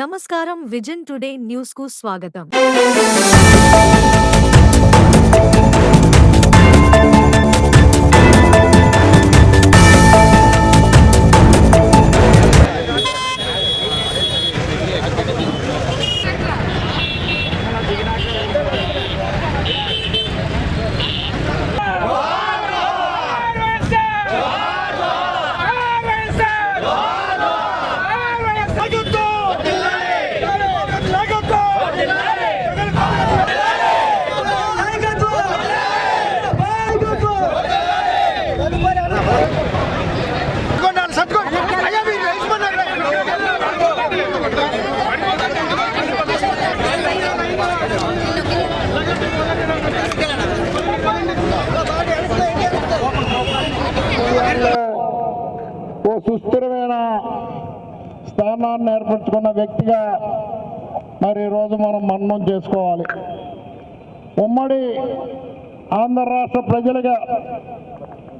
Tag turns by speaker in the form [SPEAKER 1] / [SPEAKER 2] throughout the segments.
[SPEAKER 1] నమస్కారం vision today న్యూస్కు స్వాగతం.
[SPEAKER 2] ఓ సుస్థిరమైన స్థానాన్ని ఏర్పరచుకున్న వ్యక్తిగా మరి ఈరోజు మనం మన్నం చేసుకోవాలి. ఉమ్మడి ఆంధ్ర రాష్ట్ర ప్రజలుగా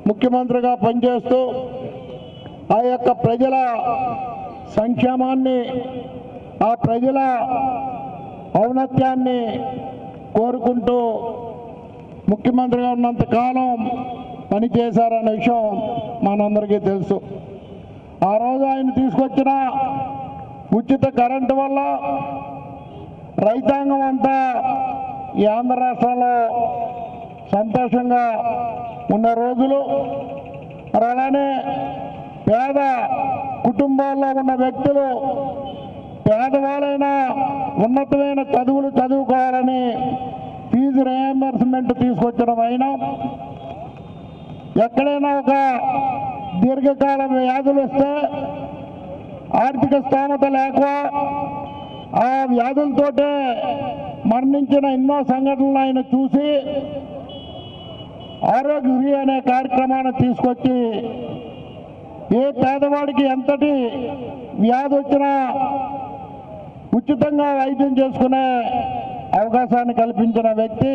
[SPEAKER 2] ముఖ్యమంత్రిగా పనిచేస్తూ ఆ యొక్క ప్రజల సంక్షేమాన్ని ఆ ప్రజల ఔన్నత్యాన్ని కోరుకుంటూ ముఖ్యమంత్రిగా ఉన్నంత పని పనిచేశారనే విషయం మనందరికీ తెలుసు. ఆ రోజు ఆయన తీసుకొచ్చిన ఉచిత కరెంటు వల్ల రైతాంగం అంతా ఈ ఆంధ్ర రాష్ట్రంలో సంతోషంగా ఉన్న రోజులు. మరి అలానే పేద కుటుంబాల్లో ఉన్న వ్యక్తులు పేదవాళ్ళైన ఉన్నతమైన చదువులు చదువుకోవాలని ఫీజు రియంబర్స్మెంట్ తీసుకొచ్చడం అయినా ఎక్కడైనా ఒక దీర్ఘకాల వ్యాధులు వస్తే ఆర్థిక స్థోమత లేక ఆ వ్యాధులతోటే మరణించిన ఎన్నో సంఘటనలు ఆయన చూసి ఆరోగ్యశ్రీ అనే కార్యక్రమాన్ని తీసుకొచ్చి ఏ పేదవాడికి ఎంతటి వ్యాధి వచ్చినా ఉచితంగా వైద్యం చేసుకునే అవకాశాన్ని కల్పించిన వ్యక్తి.